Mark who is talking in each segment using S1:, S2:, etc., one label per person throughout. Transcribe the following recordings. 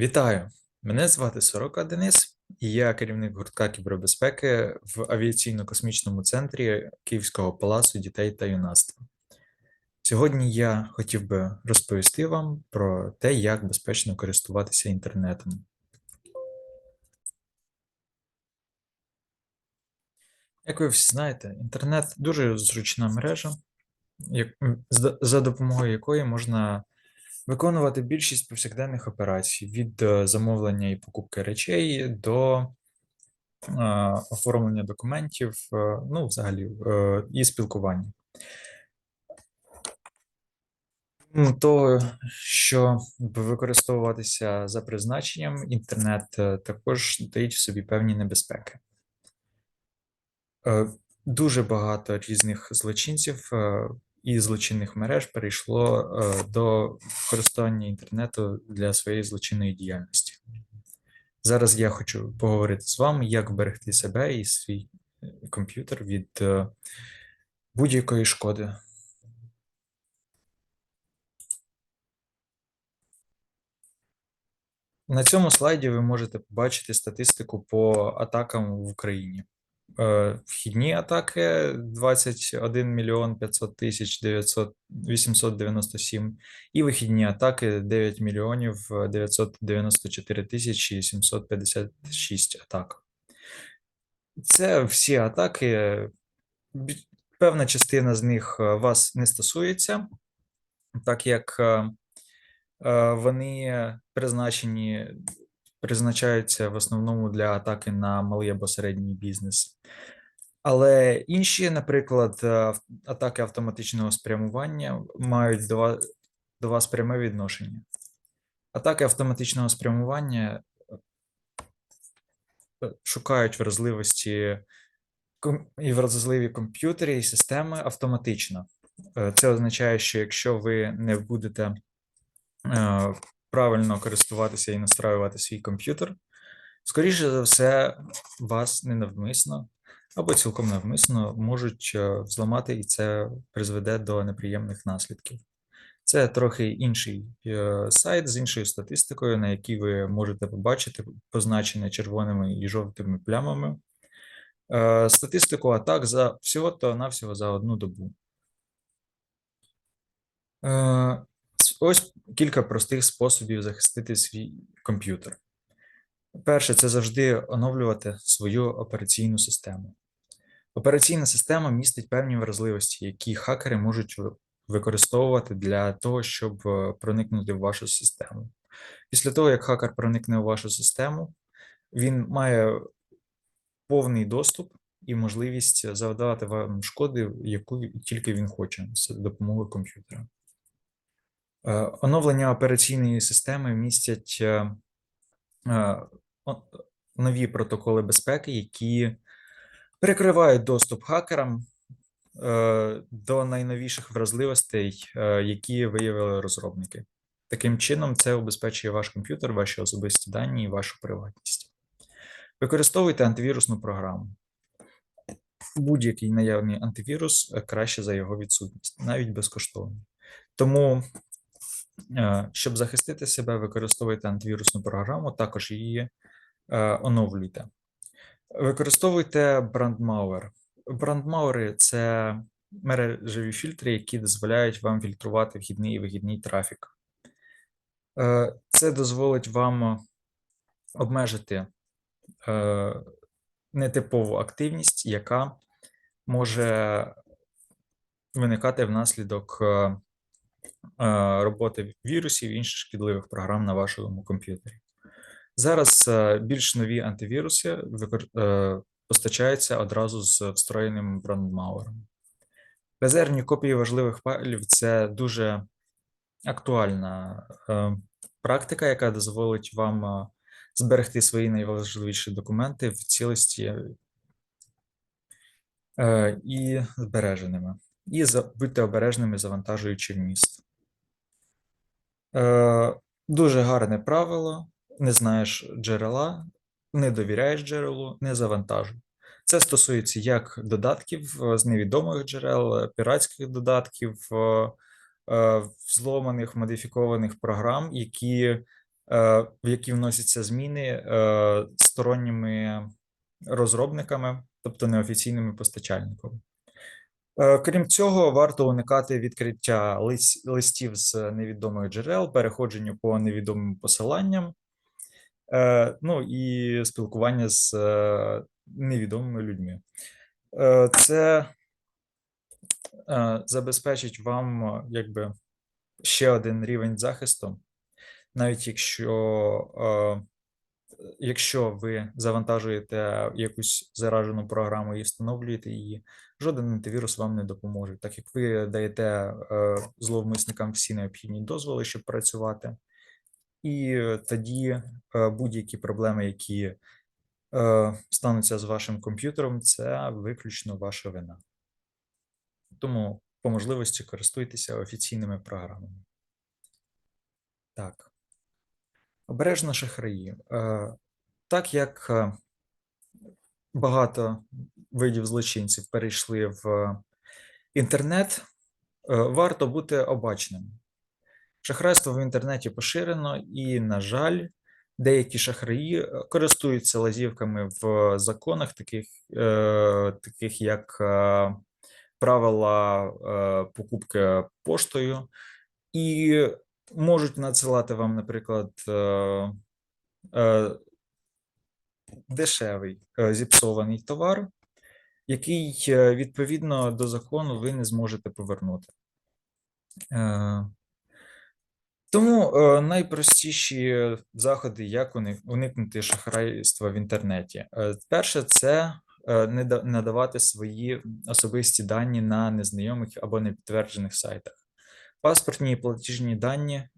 S1: Вітаю! Мене звати Сорока Денис, і я керівник гуртка кібербезпеки в авіаційно-космічному центрі Київського палацу дітей та юнацтва. Сьогодні я хотів би розповісти вам про те, як безпечно користуватися інтернетом. Як ви всі знаєте, інтернет дуже зручна мережа, за допомогою якої можна виконувати більшість повсякденних операцій від е, замовлення і покупки речей до е, оформлення документів, е, ну, взагалі, і спілкування. Того, що використовуватися за призначенням, інтернет також таїть в собі певні небезпеки. Дуже багато різних злочинців і злочинних мереж перейшло е, до використання інтернету для своєї злочинної діяльності. Зараз я хочу поговорити з вами, як вберегти себе і свій е, комп'ютер від е, будь-якої шкоди. На цьому слайді ви можете побачити статистику по атакам в Україні. Е, Вхідні атаки 21 мільйон 500 тисяч 900 897 і вихідні атаки 9 мільйонів 994 тисячі 756 атак. Це всі атаки. Певна частина з них е, вас не стосується, так як е, вони призначені, призначаються в основному для атаки на малий або середній бізнес. Але інші, наприклад, е, атаки автоматичного спрямування мають до вас, пряме відношення. Атаки автоматичного спрямування е, шукають вразливості і вразливі комп'ютери і системи автоматично. Е, Це означає, що якщо ви не будете е, правильно користуватися і настраювати свій комп'ютер, скоріше за все, вас ненавмисно або цілком навмисно можуть е, взламати, і це призведе до неприємних наслідків. Це трохи інший е, сайт з іншою статистикою, на якій ви можете побачити позначене червоними і жовтими плямами. е, Статистику атак за всього-то навсього за одну добу. Ось кілька простих способів захистити свій комп'ютер. Перше, це завжди оновлювати свою операційну систему. Операційна система містить певні вразливості, які хакери можуть використовувати для того, щоб е, проникнути в вашу систему. Після того, як хакер проникне в вашу систему, він має повний доступ і можливість завдавати вам шкоди, яку тільки він хоче з допомогою комп'ютера. Е, Оновлення операційної системи містять е, е, нові протоколи безпеки, які перекривають доступ хакерам до найновіших вразливостей, які виявили розробники. Таким чином, це убезпечує ваш комп'ютер, ваші особисті дані і вашу приватність. Використовуйте антивірусну програму. Будь-який наявний антивірус краще за його відсутність, навіть безкоштовно. Тому, щоб захистити себе, використовуйте антивірусну програму, також її е, оновлюйте. Використовуйте брандмауер. Брандмауери це мережеві фільтри, які дозволяють вам фільтрувати вхідний і вихідний трафік. Е, Це дозволить вам обмежити е, нетипову активність, яка може виникати внаслідок е, е, роботи вірусів і інших шкідливих програм на вашому комп'ютері. Зараз е, більш нові антивіруси е, постачаються одразу з встроєним брандмауером. Резервні копії важливих файлів це дуже актуальна е, практика, яка дозволить вам е, зберегти свої найважливіші документи в цілості е, і збереженими, і будьте обережними, завантажуючи вміст. Е, Дуже гарне правило. Не знаєш джерела, не довіряєш джерелу, не завантажуй. Це стосується як додатків е, з невідомих джерел, е, піратських додатків, взломаних, модифікованих програм, які в які вносяться зміни сторонніми розробниками, тобто неофіційними постачальниками. Е, Крім цього, варто уникати відкриття лис- листів з невідомих джерел, переходження по невідомим посиланням, е, ну і спілкування з е, невідомими людьми. Це забезпечить вам якби ще один рівень захисту, навіть якщо, якщо ви завантажуєте якусь заражену програму і встановлюєте її, жоден антивірус вам не допоможе, так як ви даєте е, зловмисникам всі необхідні дозволи, щоб працювати, і тоді е, будь-які проблеми, які е, стануться з вашим комп'ютером, це виключно ваша вина. Тому по можливості користуйтеся офіційними програмами. Так. Обережно шахраї. Так як багато видів злочинців перейшли в інтернет, е, варто бути обачним. Шахрайство в інтернеті поширено, і, на жаль, деякі шахраї е, користуються лазівками в законах, таких, е, таких як е, правила е, покупки поштою, і можуть надсилати вам, наприклад, е, е, дешевий е, зіпсований товар, який е, відповідно до закону ви не зможете повернути. Е, Тому найпростіші заходи, як уникнути шахрайства в інтернеті. Перше, це не надавати свої особисті дані на незнайомих або непідтверджених сайтах. Паспортні і платіжні дані,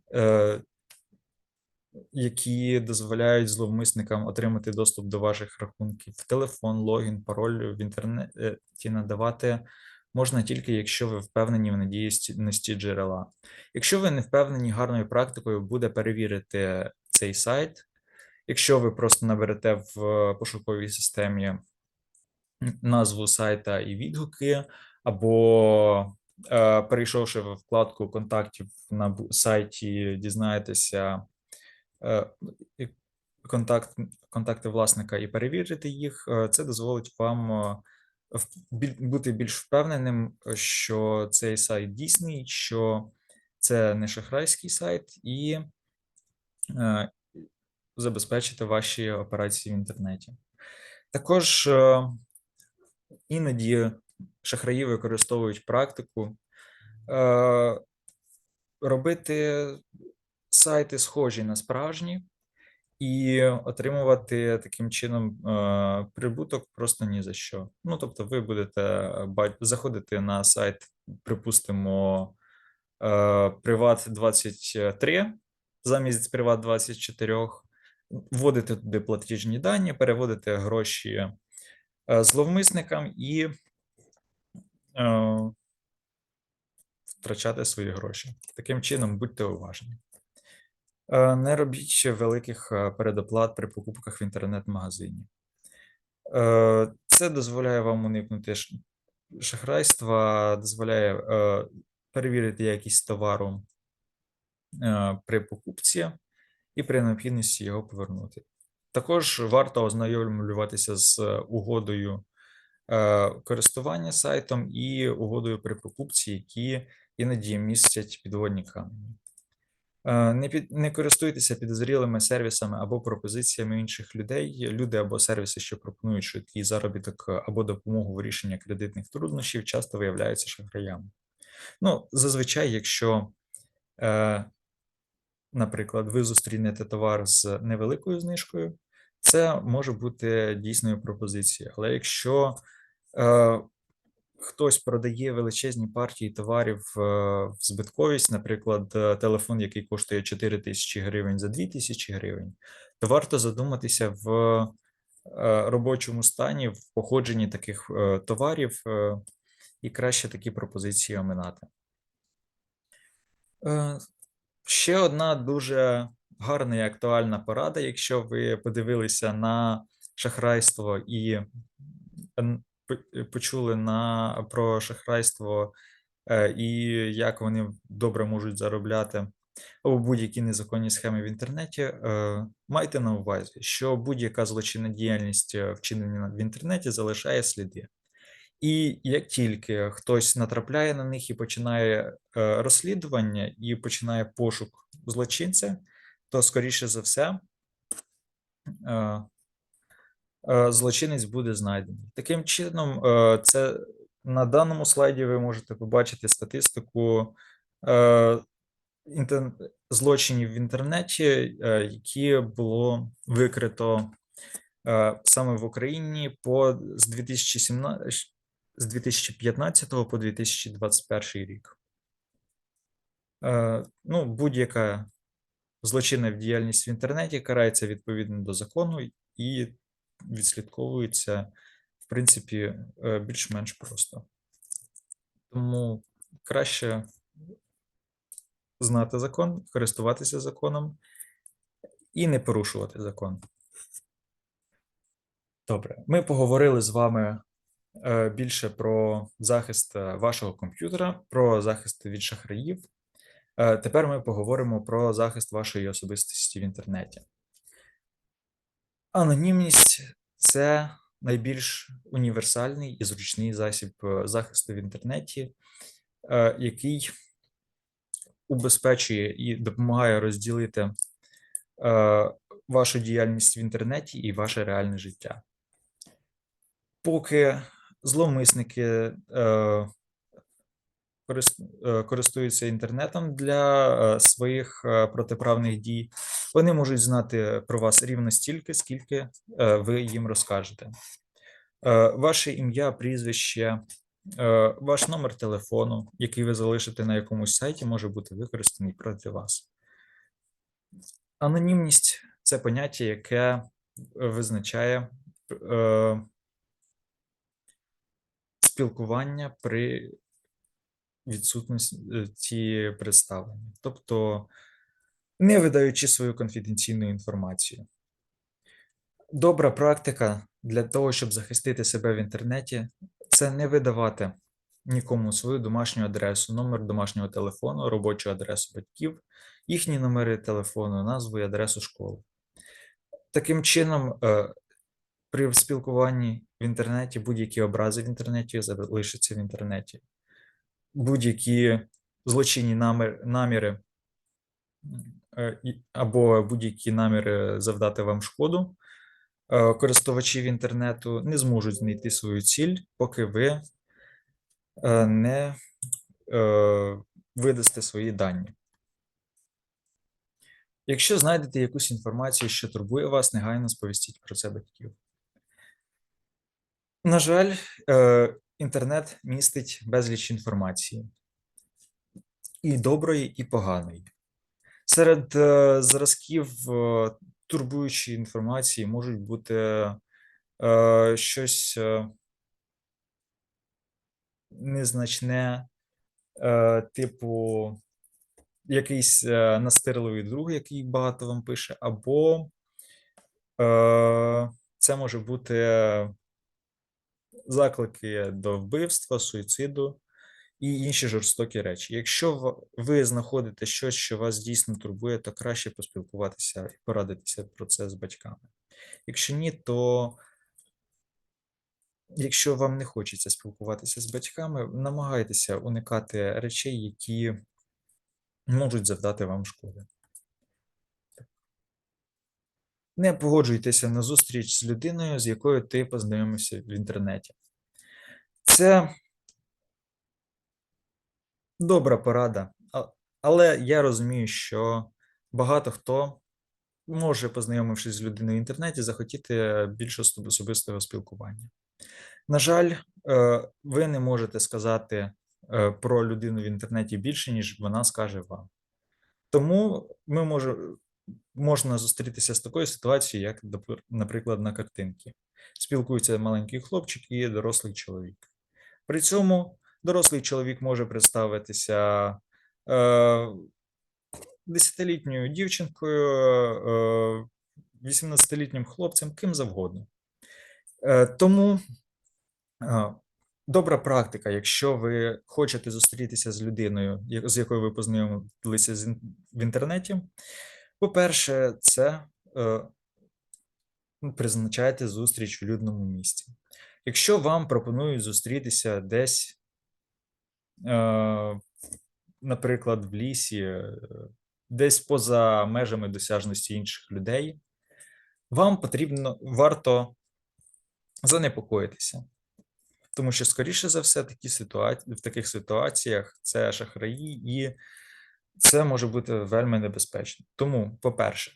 S1: які дозволяють зловмисникам отримати доступ до ваших рахунків, телефон, логін, пароль в інтернеті надавати можна тільки, якщо ви впевнені в надійності джерела. Якщо ви не впевнені, гарною практикою буде перевірити цей сайт. Якщо ви просто наберете в пошуковій системі назву сайта і відгуки, або е, перейшовши в вкладку контактів на сайті, дізнаєтеся е, контакт, контакти власника і перевірити їх, е, це дозволить вам е, бути більш впевненим, е, що цей сайт дійсний, що це не шахрайський сайт, і е, забезпечити ваші операції в інтернеті. Також е, іноді шахраї використовують практику е, робити сайти схожі на справжні і отримувати таким чином е, прибуток просто ні за що. Ну, тобто, ви будете заходити на сайт, припустимо, е, Privat23 замість Privat24, вводити туди платіжні дані, переводити гроші е, зловмисникам і е, втрачати свої гроші. Таким чином, будьте уважні. Е, Не робіть ще великих е, передоплат при покупках в інтернет-магазині. Е, Це дозволяє вам уникнути шахрайства, дозволяє перевірити якість товару при покупці і при необхідності його повернути. Також варто ознайомлюватися з угодою користування сайтом і угодою при покупці, які іноді містять підводні камені. Е, Не, під, не користуйтеся підозрілими сервісами або пропозиціями інших людей. Люди або сервіси, що пропонують швидкий заробіток або допомогу в рішенні кредитних труднощів, часто виявляються шахраями. Ну, зазвичай, якщо, е, наприклад, ви зустрінете товар з невеликою знижкою, це може бути дійсною пропозицією. Але якщо е, хтось продає величезні партії товарів е, в збитковість, наприклад, е, телефон, який коштує 4 тисячі гривень за 2 тисячі гривень, то варто задуматися в е, робочому стані, в походженні таких товарів, і краще такі пропозиції оминати. Ще одна дуже гарна і актуальна порада, якщо ви подивилися на шахрайство і почули на про шахрайство е, і як вони добре можуть заробляти або будь-які незаконні схеми в інтернеті, е, майте на увазі, що будь-яка злочинна діяльність, е, вчинена в інтернеті, залишає сліди. І як тільки хтось натрапляє на них і починає розслідування і починає пошук злочинця, то скоріше за все злочинець буде знайдений. Таким чином, е, це на даному слайді ви можете побачити статистику е, злочинів в інтернеті, е, які було викрито е, саме в Україні по з 2017 з 2015 по 2021 рік. Е, Ну, будь-яка злочинна діяльність в інтернеті карається відповідно до закону і відслідковується, в принципі, е, більш-менш просто. Тому краще знати закон, користуватися законом і не порушувати закон. Добре, ми поговорили з вами е, більше про захист е, вашого комп'ютера, про захист від шахраїв. Тепер ми поговоримо про захист вашої особистості в інтернеті. Анонімність це найбільш універсальний і зручний засіб е, захисту в інтернеті, е, який убезпечує і допомагає розділити е, вашу діяльність в інтернеті і ваше реальне життя. Поки зловмисники корис- користуються інтернетом для своїх протиправних дій, вони можуть знати про вас рівно стільки, скільки е, ви їм розкажете. Е, Ваше ім'я, прізвище, е, ваш номер телефону, який ви залишите на якомусь сайті, може бути використаний проти вас. Анонімність це поняття, яке визначає спілкування при відсутності представлення, тобто не видаючи свою конфіденційну інформацію. Добра практика для того, щоб захистити себе в інтернеті, це не видавати нікому свою домашню адресу, номер домашнього телефону, робочу адресу батьків, їхні номери телефону, назву і адресу школи. Таким чином, е, при спілкуванні в інтернеті будь-які образи в інтернеті залишаться в інтернеті. Будь-які злочинні наміри або будь-які наміри завдати вам шкоду, е, користувачів інтернету не зможуть знайти свою ціль, поки ви е, не е, видасте свої дані. Якщо знайдете якусь інформацію, що турбує вас, негайно сповістіть про це батьків. На жаль, е, інтернет містить безліч інформації і доброї, і поганої. Серед е, зразків е, турбуючої інформації можуть бути е, щось незначне, типу якийсь настирливий друг, який багато вам пише, або це може бути заклики до вбивства, суїциду і інші жорстокі речі. Якщо ви знаходите щось, що вас дійсно турбує, то краще поспілкуватися і порадитися про це з батьками. Якщо ні, то якщо вам не хочеться спілкуватися з батьками, намагайтеся уникати речей, які можуть завдати вам шкоди. Не погоджуйтеся на зустріч з людиною, з якою ти познайомився в інтернеті. Це добра порада, але я розумію, що багато хто може, познайомившись з людиною в інтернеті, захотіти більш особистого спілкування. На жаль, е, ви не можете сказати е, про людину в інтернеті більше, ніж вона скаже вам. Тому ми може, можна зустрітися з такою ситуацією, як, наприклад, на картинці. Спілкується маленький хлопчик і дорослий чоловік. При цьому дорослий чоловік може представитися е, десятилітньою дівчинкою, е, 18-літнім хлопцем, ким завгодно. Е, Тому е, добра практика, якщо ви хочете зустрітися з людиною, з якою ви познайомилися в інтернеті. По-перше, це е, призначайте зустріч у людному місці. Якщо вам пропонують зустрітися десь, е, наприклад, в лісі, е, десь поза межами досяжності інших людей, вам потрібно варто занепокоїтися. Тому що, скоріше за все, такі ситуації, в таких ситуаціях це шахраї, і це може бути вельми небезпечно. Тому, по-перше,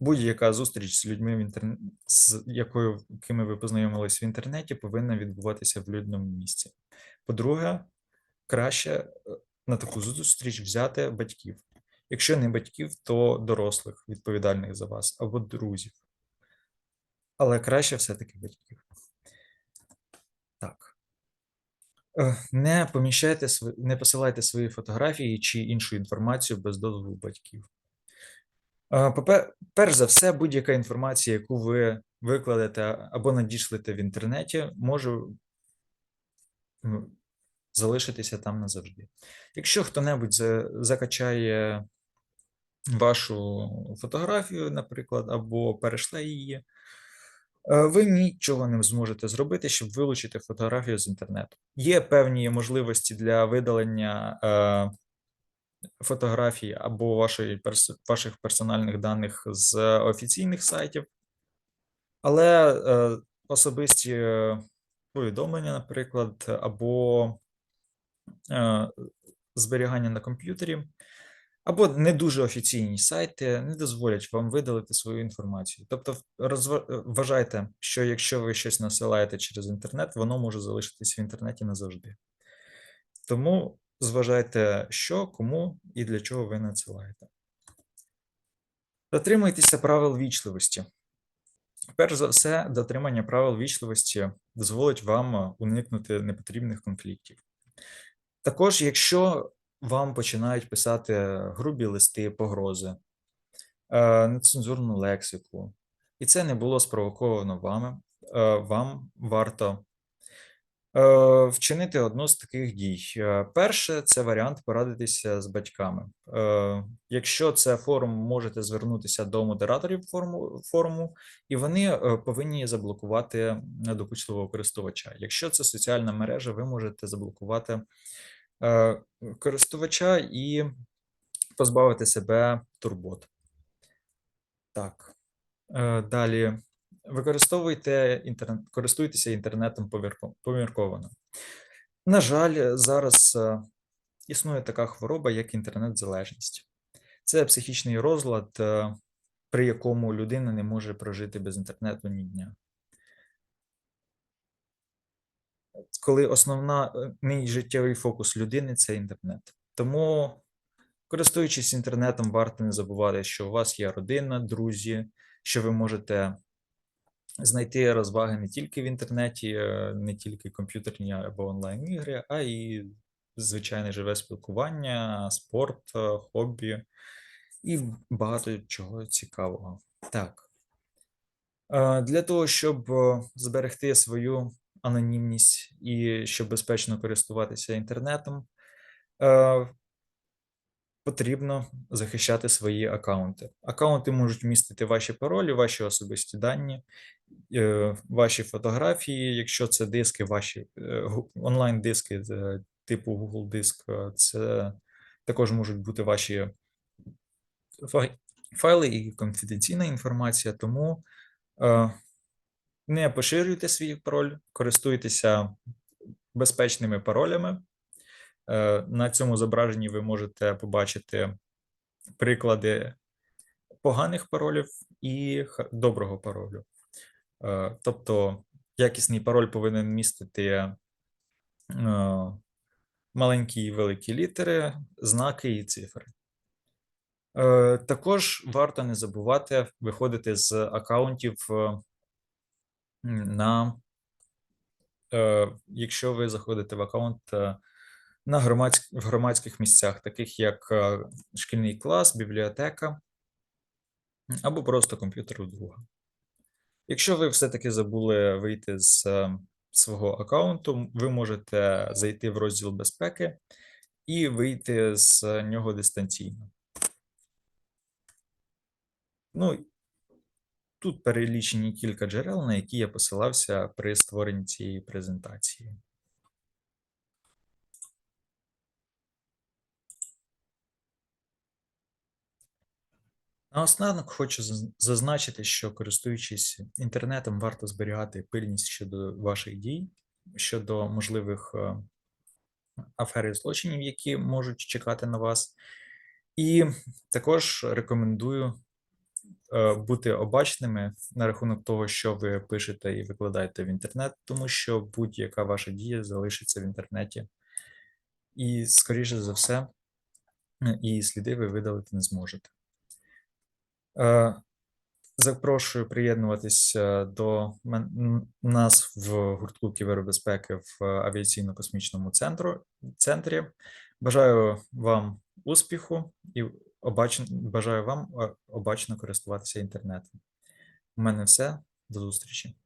S1: будь-яка зустріч з людьми в інтернет, з якою кими ви познайомились в інтернеті, повинна відбуватися в людному місці. По-друге, краще е, на таку зустріч взяти батьків. Якщо не батьків, то дорослих, відповідальних за вас, або друзів. Але краще все-таки батьків. Так. Е, Не поміщайте не посилайте свої фотографії чи іншу інформацію без дозволу батьків. Е, Перш за все, будь-яка інформація, яку ви викладете або надішлете в інтернеті, може залишитися там назавжди. Якщо хто-небудь за- закачає вашу фотографію, наприклад, або перешле її, е, ви нічого не зможете зробити, щоб вилучити фотографію з інтернету. Є певні можливості для видалення е, фотографій або вашої ваших персональних даних з офіційних сайтів, але е, особисті повідомлення, наприклад, або зберігання на комп'ютері, або не дуже офіційні сайти не дозволять вам видалити свою інформацію. Тобто, е, вважайте, що якщо ви щось насилаєте через інтернет, воно може залишитись в інтернеті назавжди. Тому зважайте, що, кому і для чого ви надсилаєте. Дотримуйтеся правил вічливості. Перш за все, дотримання правил вічливості дозволить вам е, уникнути непотрібних конфліктів. Також, якщо вам починають писати грубі листи, погрози, е, нецензурну лексику, і це не було спровоковано вами, е, вам варто вчинити одну з таких дій. Е, Перше, це варіант порадитися з батьками. Е, Якщо це форум, можете звернутися до модераторів форуму, форуму і вони е, повинні заблокувати недопучливого користувача. Якщо це соціальна мережа, ви можете заблокувати е, користувача і позбавити себе турбот. Так. Е, Далі. Використовуйте інтернет, користуйтеся інтернетом помірковано. На жаль, зараз е, існує така хвороба, як інтернет-залежність. Це психічний розлад, е, при якому людина не може прожити без інтернету ні дня. Коли основний життєвий фокус людини це інтернет. Тому, користуючись інтернетом, варто не забувати, що у вас є родина, друзі, що ви можете знайти розваги не тільки в інтернеті, е, не тільки комп'ютерні або онлайн-ігри, а й звичайне живе спілкування, спорт, е, хобі і багато чого цікавого. Так. Е, Для того, щоб зберегти свою анонімність і щоб безпечно користуватися інтернетом, потрібно захищати свої аккаунти. Аккаунти можуть містити ваші паролі, ваші особисті дані, ваші фотографії. Якщо це диски, ваші е, онлайн-диски е, типу Google Диск, е, це також можуть бути ваші файли і конфіденційна інформація, тому е, не поширюйте свій пароль, користуйтеся безпечними паролями. Е, На цьому зображенні ви можете побачити приклади поганих паролів і доброго паролю. Е, Тобто якісний пароль повинен містити е, маленькі і великі літери, знаки і цифри. Е, Також варто не забувати виходити з аккаунтів на якщо ви заходите в аккаунт на громадськ, в громадських місцях, таких як шкільний клас, бібліотека або просто комп'ютер у друга. Якщо ви все-таки забули вийти з ем, свого аккаунту, ви можете зайти в розділ безпеки і вийти з нього дистанційно. Ну, Тут перелічені кілька джерел, на які я посилався при створенні цієї презентації. Наостанок хочу заз- зазначити, що користуючись інтернетом, варто зберігати пильність щодо ваших дій, щодо можливих е, афер і злочинів, які можуть чекати на вас. І також рекомендую е, бути обачними на рахунок того, що ви пишете і викладаєте в інтернет, тому що будь-яка ваша дія залишиться в інтернеті. І, скоріше за все, і сліди ви видалити не зможете. Е, Запрошую приєднуватися до мен- нас в гуртку кібербезпеки в авіаційно-космічному центру центрі. Бажаю вам успіху і обач... бажаю вам е, обачно користуватися інтернетом. У мене все. До зустрічі.